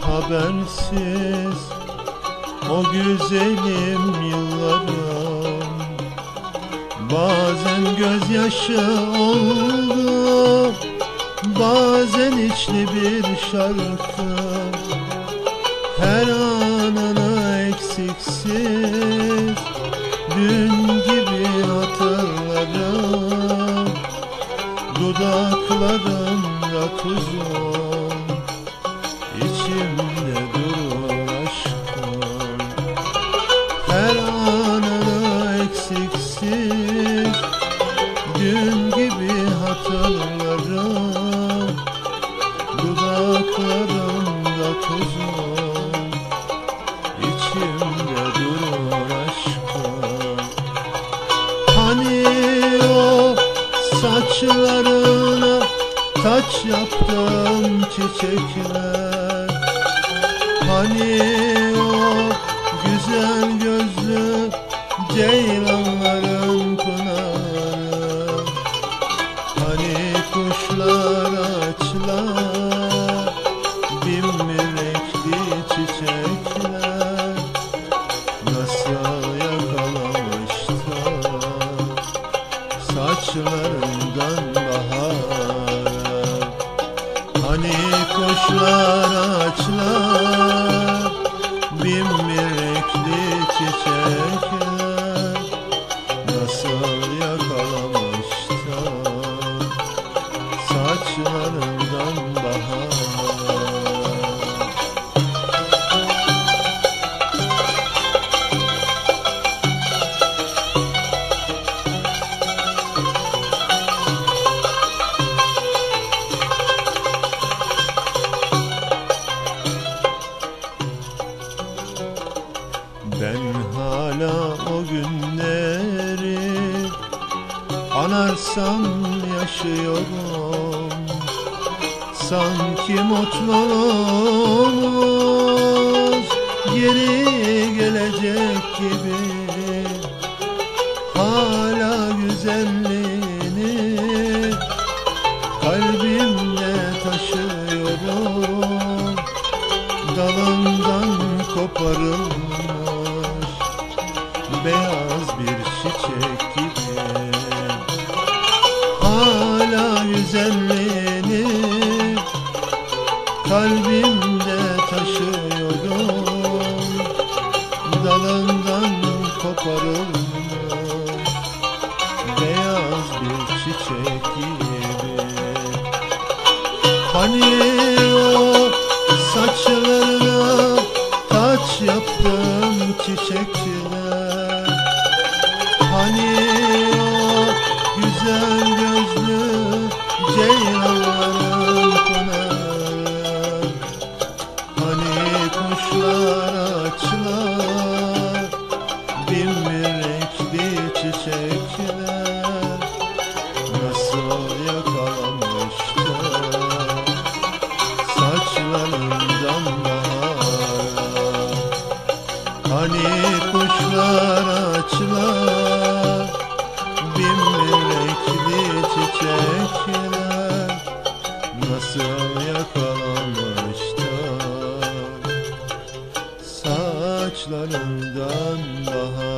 habersiz O güzelim yıllarım. Bazen gözyaşı oldu Bazen içli bir şarkı. Her anını eksiksiz Dün gibi hatırlarım. Dudaklarımda tuzum İçimde durur aşkım. Her anını eksiksiz Dün gibi hatırlarım. Dudaklarımda tuzum İçimde durur aşkım. Hani o saçlarına taç yaptım çiçekler Hani o güzel gözlü ceylanların pınarı. Hani kuşlar açlar bin renkli çiçekler. Nasıl yakalamışlar saçlarından bahar Hani kuşlar açlar Nasıl yakalamışlar saçlarından bahar. Ben hala o günleri Anarsam yaşıyorum Sanki mutluluğumuz Geri gelecek gibi Hala güzelliğini Kalbimde taşıyorum. Dalından koparılmış Beyaz bir çiçek gibi güzelliğini Kalbimde taşıyorum. Dalından koparılmış Beyaz bir çiçek gibi. Hani o saçlarına taç yaptım çiçekler Hani kuşlar açlar bin renkli çiçekler Nasıl yakalamışlar saçlarından bahar